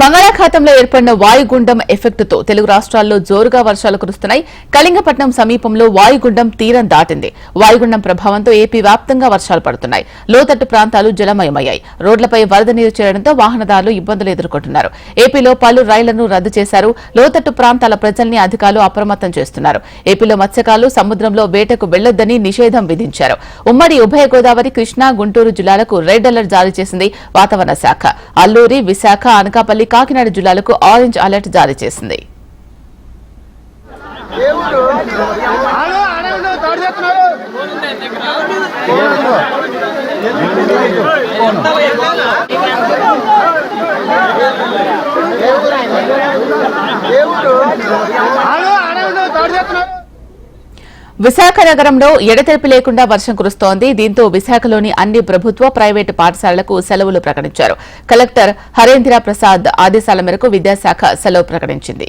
బంగాళాఖాతంలో ఏర్పడిన వాయుగుండం ఎఫెక్ట్తో తెలుగు రాష్ట్రాల్లో జోరుగా వర్షాలు కురుస్తున్నాయి. కళింగపట్నం సమీపంలో వాయుగుండం తీరం దాటింది. వాయుగుండం ప్రభావంతో ఏపీ వ్యాప్తంగా వర్షాలు పడుతున్నాయి. లోతట్టు ప్రాంతాలు జలమయమయ్యాయి. రోడ్లపై వరద నీరు చేరడంతో వాహనదారులు ఇబ్బందులు ఎదుర్కొంటున్నారు. ఏపీలో పలు రైళ్ళను రద్దు చేశారు. లోతట్టు ప్రాంతాల ప్రజల్ని అధికారులు అప్రమత్తం చేస్తున్నారు. ఏపీలో మత్స్యకారులు సముద్రంలో వేటకు వెళ్ళొద్దని నిషేధం విధించారు. ఉమ్మడి ఉభయ గోదావరి కృష్ణా గుంటూరు జిల్లాలకు రెడ్ అలర్ట్ జారీ చేసింది వాతావరణ శాఖ. అల్లూరి విశాఖ అనకాపల్లి కాకినాడ జిల్లాలకు ఆరెంజ్ అలర్ట్ జారీ చేసింది. ఆడు ఆడేవాళ్ళు తాడు చేస్తున్నారు ఆడు ఆడేవాళ్ళు తాడు చేస్తున్నారు విశాఖ నగరంలో ఎడతెరిపి లేకుండా వర్షం కురుస్తోంది. దీంతో విశాఖలోని అన్ని ప్రభుత్వ ప్రైవేటు పాఠశాలలకు సెలవులు ప్రకటించారు. కలెక్టర్ హరేంద్ర ప్రసాద్ ఆదేశాల మేరకు విద్యాశాఖ సెలవు ప్రకటించింది.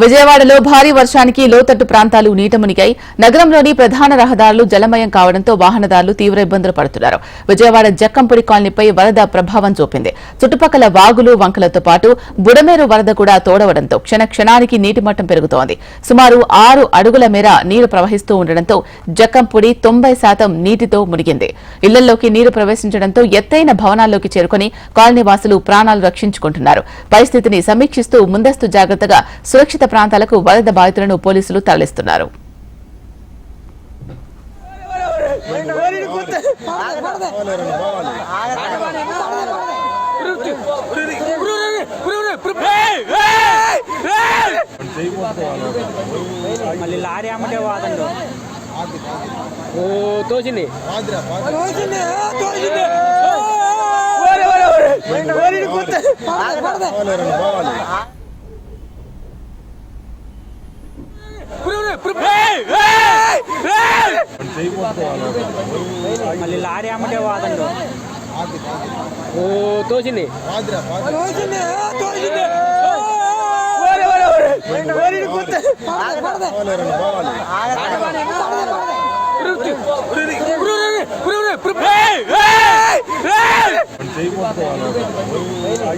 విజయవాడలో భారీ వర్షానికి లోతట్టు ప్రాంతాలు నీట మునిగాయి. నగరంలోని ప్రధాన రహదారులు జలమయం కావడంతో వాహనదారులు తీవ్ర ఇబ్బందులు పడుతున్నారు. విజయవాడ జక్కంపుడి కాలనీపై వరద ప్రభావం చూపింది. చుట్టుపక్కల వాగులు వంకలతో పాటు బుడమేరు వరద కూడా తోడవడంతో క్షణ క్షణానికి నీటి మట్టం పెరుగుతోంది. సుమారు ఆరు అడుగుల మేర నీరు ప్రవహిస్తూ ఉండడంతో జక్కంపుడి తొంభై శాతం నీటితో మునిగింది. ఇళ్ళలోకి నీరు ప్రవేశించడంతో ఎత్తైన భవనాల్లోకి చేరుకుని కాలనీ వాసులు ప్రాణాలు రక్షించుకుంటున్నారు. పరిస్థితిని సమీక్షిస్తూ ముందస్తు జాగ్రత్తగా సురక్షిత ప్రాంతాలకు వరద బాధితులను పోలీసులు తరలిస్తున్నారు మళ్ళీ లారీ అమ్మటే వాదండి ఓ తోసింది తోసింది తోసింది మళ్ళీ లారీ అమ్మటే వాదండు. ఓ తోసింది.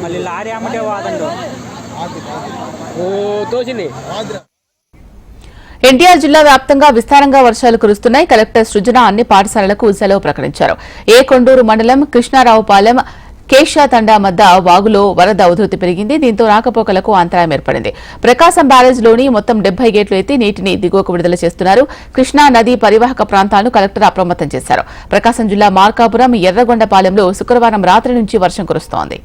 మళ్ళీ లారీ అమ్మటే వాదండు. ఓ తోసింది. ఎన్టీఆర్ జిల్లా వ్యాప్తంగా విస్తారంగా వర్షాలు కురుస్తున్నాయి. కలెక్టర్ సృజన అన్ని పాఠశాలలకు సెలవు ప్రకటించారు. ఏ కొండూరు మండలం కృష్ణారావుపాలెం కేశాతండా మధ్య వాగులో వరద ఉధృతి పెరిగింది. దీంతో రాకపోకలకు అంతరాయం ఏర్పడింది. ప్రకాశం బ్యారేజ్లోని మొత్తం డెబ్బై గేట్లు ఎత్తి నీటిని దిగువకు విడుదల చేస్తున్నారు. కృష్ణా నదీ పరివాహక ప్రాంతాలను కలెక్టర్ అప్రమత్తం చేశారు. ప్రకాశం జిల్లా మార్కాపురం ఎర్రగొండపాలెంలో శుక్రవారం రాత్రి నుంచి వర్షం కురుస్తోంది.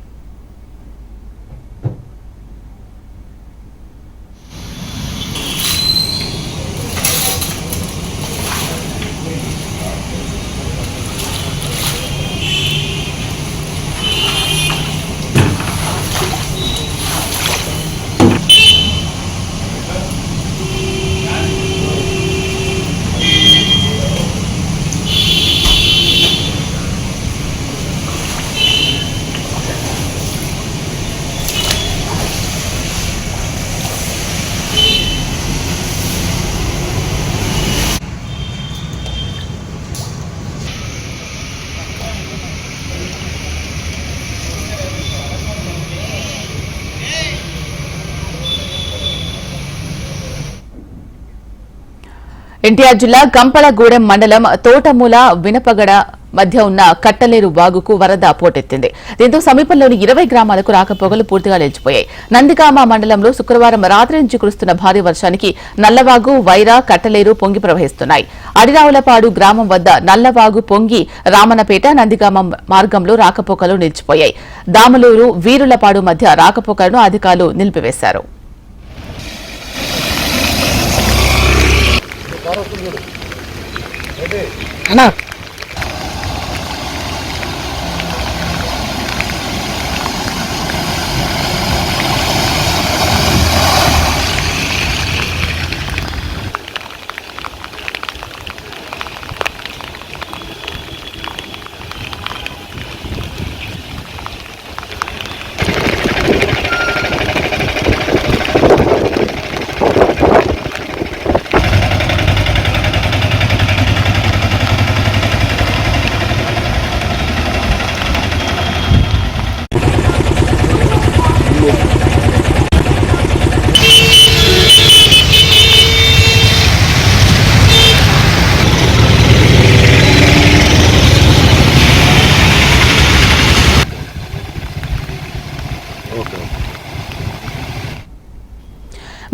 ఎన్టీఆర్ జిల్లా గంపలగూడెం మండలం తోటమూల వినపగడ మధ్య ఉన్న కట్టలేరు వాగుకు వరద పోటెత్తింది. దీంతో సమీపంలోని ఇరవై గ్రామాలకు రాకపోకలు పూర్తిగా నిలిచిపోయాయి. నందిగామ మండలంలో శుక్రవారం రాత్రి నుంచి కురుస్తున్న భారీ వర్షానికి నల్లవాగు వైరా కట్టలేరు పొంగి ప్రవహిస్తున్నాయి. అడిరావులపాడు గ్రామం వద్ద నల్లవాగు పొంగి రామనపేట నందిగామ మార్గంలో రాకపోకలు నిలిచిపోయాయి. దామలూరు వీరులపాడు మధ్య రాకపోకలను అధికారులు నిలిపివేశారు. అన్నా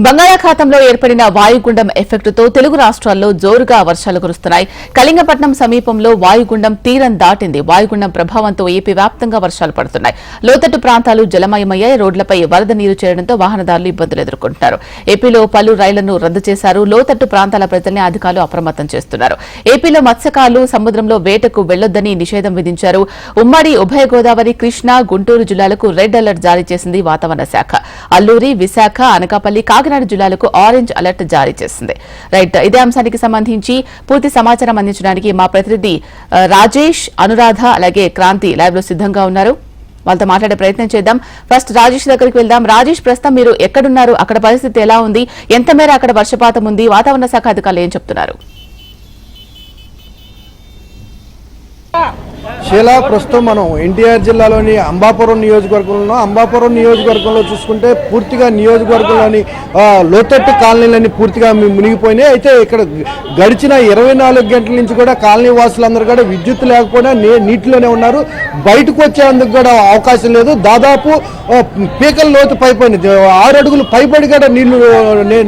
బంగాళాఖాతంలో ఏర్పడిన వాయుగుండం ఎఫెక్టుతో తెలుగు రాష్ట్రాల్లో జోరుగా వర్షాలు కురుస్తున్నాయి. కళింగపట్నం సమీపంలో వాయుగుండం తీరం దాటింది. వాయుగుండం ప్రభావంతో ఏపీ వ్యాప్తంగా వర్షాలు పడుతున్నాయి. లోతట్టు ప్రాంతాలు జలమయమయ్యాయి. రోడ్లపై వరద నీరు చేరడంతో వాహనదారులు ఇబ్బందులు ఎదుర్కొంటున్నారు. ఏపీలో పలు రైళ్ళను రద్దు చేశారు. లోతట్టు ప్రాంతాల ప్రజల్ని అధికారులు అప్రమత్తం చేస్తున్నారు. ఏపీలో మత్స్యకారులు సముద్రంలో వేటకు వెళ్ళొద్దని నిషేధం విధించారు. ఉమ్మడి ఉభయ గోదావరి కృష్ణా గుంటూరు జిల్లాలకు రెడ్ అలర్ట్ జారీ చేసింది వాతావరణ శాఖ. అల్లూరి విశాఖ అనకాపల్లి కాకినాడ జిల్లాలకు ఆరెంజ్ అలర్ట్ జారీ చేసింది. రైట్ ఇదే అంశానికి సంబంధించి పూర్తి సమాచారం అందించడానికి మా ప్రతినిధి రాజేష్ అనురాధ అలాగే క్రాంతి లైవ్లో సిద్ధంగా ఉన్నారు. వాళ్ళతో మాట్లాడే ప్రయత్నం చేద్దాం. ఫస్ట్ రాజేష్ దగ్గరికి వెళ్దాం. రాజేష్ ప్రస్తుతం మీరు ఎక్కడున్నారు? అక్కడ పరిస్థితి ఎలా ఉంది? ఎంత మేర అక్కడ వర్షపాతం ఉంది? వాతావరణ శాఖ అధికారులు ఏం చెప్తున్నారు? శీలా ప్రస్తుతం మనం ఎన్టీఆర్ జిల్లాలోని అంబాపురం నియోజకవర్గంలో అంబాపురం నియోజకవర్గంలో చూసుకుంటే పూర్తిగా నియోజకవర్గంలోని లోతట్టు కాలనీలన్నీ పూర్తిగా మునిగిపోయినాయి. అయితే ఇక్కడ గడిచిన ఇరవై నాలుగు గంటల నుంచి కూడా కాలనీ వాసులందరూ కూడా విద్యుత్ లేకపోయినా నీటిలోనే ఉన్నారు. బయటకు వచ్చేందుకు కూడా అవకాశం లేదు. దాదాపు పీకల లోతు పైపోయింది ఆరు అడుగులు పైబడి కూడా నీళ్ళు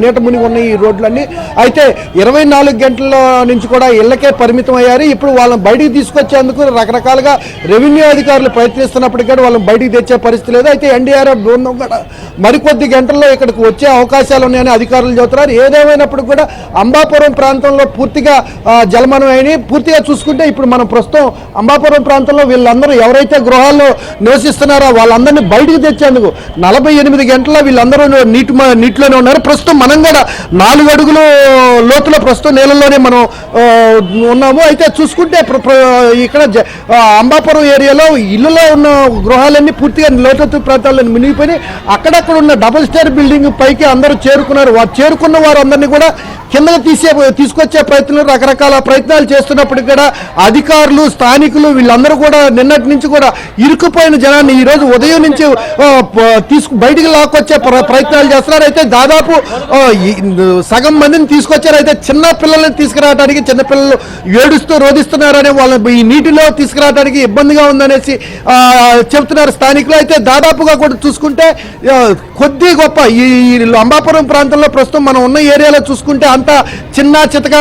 నీట మునిగి ఉన్నాయి ఈ రోడ్లన్నీ. అయితే ఇరవై నాలుగు గంటల నుంచి కూడా ఇళ్ళకే పరిమితం అయ్యారు. ఇప్పుడు వాళ్ళని బయటికి తీసుకొచ్చేందుకు రకరకాలుగా రెవెన్యూ అధికారులు ప్రయత్నిస్తున్నప్పటికీ కూడా వాళ్ళని బయటికి తెచ్చే పరిస్థితి లేదు. అయితే ఎన్డీఆర్ఎఫ్ బృందం కూడా మరికొద్ది గంటల్లో ఇక్కడికి వచ్చే అవకాశాలు ఉన్నాయని అధికారులు చెబుతున్నారు. ఏదేమైనప్పుడు కూడా అంబాపురం ప్రాంతంలో పూర్తిగా జలమనం అయినాయి పూర్తిగా చూసుకుంటే ఇప్పుడు మనం ప్రస్తుతం అంబాపురం ప్రాంతంలో వీళ్ళందరూ ఎవరైతే గృహాల్లో నివసిస్తున్నారో వాళ్ళందరినీ బయటికి తెచ్చేందుకు నలభై ఎనిమిది గంటల వీళ్ళందరూ నీటి మ- నీటిలోనే ఉన్నారు. ప్రస్తుతం మనం కూడా నాలుగు అడుగులు లోతులో ప్రస్తుతం నీళ్ళలోనే మనం ఉన్నాము. అయితే చూసుకుంటే ఇక్కడ జ- అంబాపురం ఏరియాలో ఇల్లులో ఉన్న గృహాలన్నీ పూర్తిగా లోతత్తు ప్రాంతాల్లో మునిగిపోయి అక్కడక్కడ ఉన్న డబుల్ స్టేర్ బిల్డింగ్ పైకి అందరూ చేరుకున్నారు. వారు చేరుకున్న వారందరినీ కూడా కిందకి తీసే తీసుకొచ్చే ప్రయత్నం రకరకాల ప్రయత్నాలు చేస్తున్నప్పుడు కూడా అధికారులు స్థానికులు వీళ్ళందరూ కూడా నిన్నటి నుంచి కూడా ఇరుక్కుపోయిన జనాన్ని ఈరోజు ఉదయం నుంచి తీసుకు బయటికి లాక్కొచ్చే ప్ర- ప్రయత్నాలు చేస్తున్నారు. అయితే దాదాపు సగం మందిని తీసుకొచ్చారు. అయితే చిన్న పిల్లల్ని తీసుకురావడానికి చిన్నపిల్లలు ఏడుస్తూ రోధిస్తున్నారని వాళ్ళని ఈ నీటిలో తీసుకురావడానికి ఇబ్బందిగా ఉందనేసి చెబుతున్నారు స్థానికులు. అయితే దాదాపుగా కూడా చూసుకుంటే కొద్ది గొప్ప ఈ ఈ అంబాపురం ప్రాంతంలో ప్రస్తుతం మనం ఉన్న ఏరియాలో చూసుకుంటే వీళ్ళంతా చిన్న చితక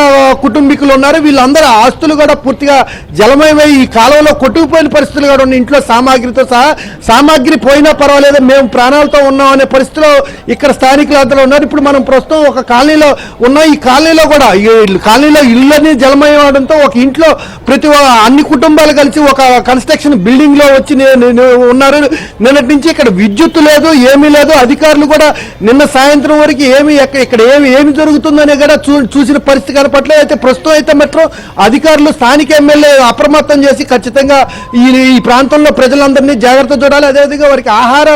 కుటుంబీకులు ఉన్నారు. వీళ్ళందరూ ఆస్తులు కూడా పూర్తిగా జలమయమై ఈ కాలంలో కొట్టుకుపోయిన పరిస్థితులు కూడా ఉన్నాయి. ఇంట్లో సామాగ్రితో సహా సామాగ్రి పోయినా పర్వాలేదు మేము ప్రాణాలతో ఉన్నాం అనే పరిస్థితిలో ఇక్కడ స్థానికులు అందరూ ఉన్నారు. ఇప్పుడు మనం ప్రస్తుతం ఒక కాలనీలో ఉన్న. ఈ కాలనీలో కూడా ఈ కాలనీలో ఇల్లు జలమయం అవడంతో ఒక ఇంట్లో ప్రతి అన్ని కుటుంబాలు కలిసి ఒక కన్స్ట్రక్షన్ బిల్డింగ్లో వచ్చి ఉన్నారు. నిన్నటి నుంచి ఇక్కడ విద్యుత్ లేదు ఏమీ లేదు. అధికారులు కూడా నిన్న సాయంత్రం వరకు ఏమి ఇక్కడ ఏమి ఏమి జరుగుతుందనే కూడా చూ చూసిన పరిస్థితి కనపట్లేదు అయితే ప్రస్తుతం అయితే మాత్రం అధికారులు స్థానిక ఎమ్మెల్యే అప్రమత్తం చేసి ఖచ్చితంగా ఈ ఈ ప్రాంతంలో ప్రజలందరినీ జాగ్రత్త చూడాలి. అదేవిధంగా వారికి ఆహార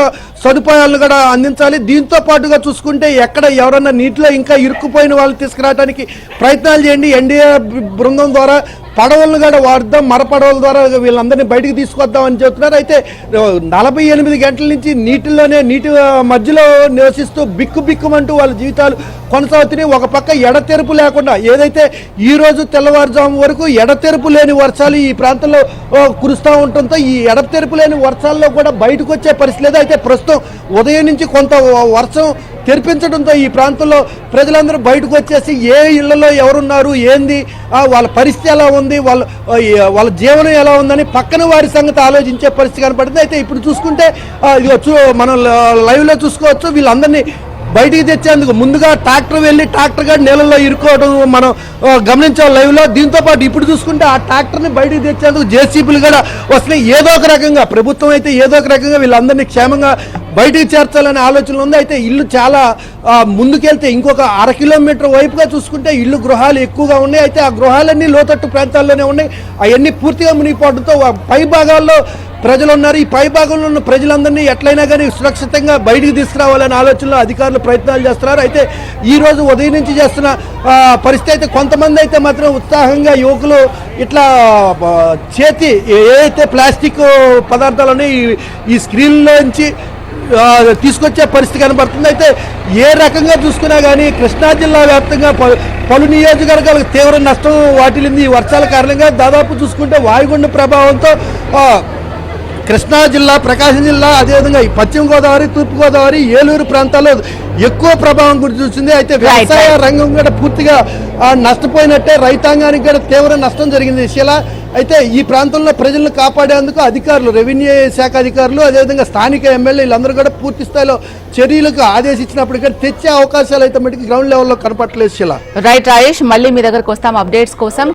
సదుపాయాలను కూడా అందించాలి. దీంతో పాటుగా చూసుకుంటే ఎక్కడ ఎవరన్నా నీటిలో ఇంకా ఇరుక్కుపోయిన వాళ్ళు తీసుకురావడానికి ప్రయత్నాలు చేయండి. ఎన్డీఏ బృందం ద్వారా పడవలను కూడా వాడదాం. మర పడవల ద్వారా వీళ్ళందరినీ బయటకు తీసుకొద్దాం అని చెప్తున్నారు. అయితే నలభై ఎనిమిది గంటల నుంచి నీటిలోనే నీటి మధ్యలో నివసిస్తూ బిక్కు బిక్కుమంటూ వాళ్ళ జీవితాలు కొనసాగుతున్నాయి. ఒక పక్క ఎడతెరుపు లేకుండా ఏదైతే ఈ రోజు తెల్లవారుజాము వరకు ఎడతెరుపు లేని వర్షాలు ఈ ప్రాంతంలో కురుస్తూ ఉండటంతో ఈ ఎడతెరుపు లేని వర్షాల్లో కూడా బయటకు వచ్చే పరిస్థితి లేదు. అయితే ప్రస్తుతం ఉదయం నుంచి కొంత వర్షం తెరిపించడంతో ఈ ప్రాంతంలో ప్రజలందరూ బయటకు వచ్చేసి ఏ ఇళ్ళలో ఎవరున్నారు ఏంది వాళ్ళ పరిస్థితి ఎలా ఉంది వాళ్ళ వాళ్ళ జీవనం ఎలా ఉందని పక్కన వారి సంగతి ఆలోచించే పరిస్థితి కనపడింది అయితే ఇప్పుడు చూసుకుంటే ఇది చూ మనం లైవ్లో చూసుకోవచ్చు వీళ్ళందరినీ బయటికి తెచ్చేందుకు ముందుగా ట్రాక్టర్ వెళ్ళి ట్రాక్టర్ గాడి నీళ్ళలో ఇరుక్కోవడం మనం ఆ, గమనించాం లైవ్లో. దీంతో పాటు ఇప్పుడు చూసుకుంటే ఆ ట్రాక్టర్ని బయటికి తెచ్చేందుకు జేసీబీలు కూడా వస్తున్నాయి. ఏదో ఒక రకంగా ప్రభుత్వం అయితే ఏదో ఒక రకంగా వీళ్ళందరినీ క్షేమంగా బయటికి చేర్చాలనే ఆలోచన ఉంది. అయితే ఇల్లు చాలా ముందుకెళ్తే ఇంకొక అర కిలోమీటర్ వైపుగా చూసుకుంటే ఇల్లు గృహాలు ఎక్కువగా ఉన్నాయి. అయితే ఆ గృహాలన్నీ లోతట్టు ప్రాంతాల్లోనే ఉన్నాయి. అవన్నీ పూర్తిగా మునిగిపోవడంతో పై భాగాల్లో ప్రజలు ఉన్నారు ఈ పై భాగంలో ఉన్న ప్రజలందరినీ ఎట్లయినా కానీ సురక్షితంగా బయటికి తీసుకురావాలనే ఆలోచనలో అధికారులు ప్రయత్నాలు చేస్తున్నారు. అయితే ఈ రోజు ఉదయం నుంచి చేస్తున్న పరిస్థితి అయితే కొంతమంది అయితే మాత్రం ఉత్సాహంగా యువకులు ఇట్లా చేతి ఏదైతే ప్లాస్టిక్ పదార్థాలు ఉన్నాయో ఈ- స్క్రీన్లోంచి తీసుకొచ్చే పరిస్థితి కనబడుతుంది. అయితే ఏ రకంగా చూసుకున్నా కానీ కృష్ణా జిల్లా వ్యాప్తంగా పలు నియోజకవర్గాలకు తీవ్ర నష్టం వాటిల్లింది. ఈ వర్షాల కారణంగా దాదాపు చూసుకుంటే వాయుగుండ ప్రభావంతో కృష్ణా జిల్లా ప్రకాశం జిల్లా అదేవిధంగా ఈ పశ్చిమ గోదావరి తూర్పు గోదావరి ఏలూరు ప్రాంతాల్లో ఎక్కువ ప్రభావం గురి చూస్తుంది అయితే వ్యవసాయ రంగం కూడా పూర్తిగా నష్టపోయినట్టే రైతాంగానికి కూడా తీవ్ర నష్టం జరిగింది. శిలా అయితే ఈ ప్రాంతంలో ప్రజలను కాపాడేందుకు అధికారులు రెవెన్యూ శాఖ అధికారులు అదేవిధంగా స్థానిక ఎమ్మెల్యే వీళ్ళందరూ కూడా పూర్తి స్థాయిలో చర్యలకు ఆదేశించినప్పుడు కూడా తెచ్చే అవకాశాలు అయితే మటుకు గ్రౌండ్ లెవెల్లో కనపట్లేదు శిలా. రైట్ రాజేష్ మళ్ళీ మీ దగ్గరకు వస్తాం. అప్డేట్స్ కోసం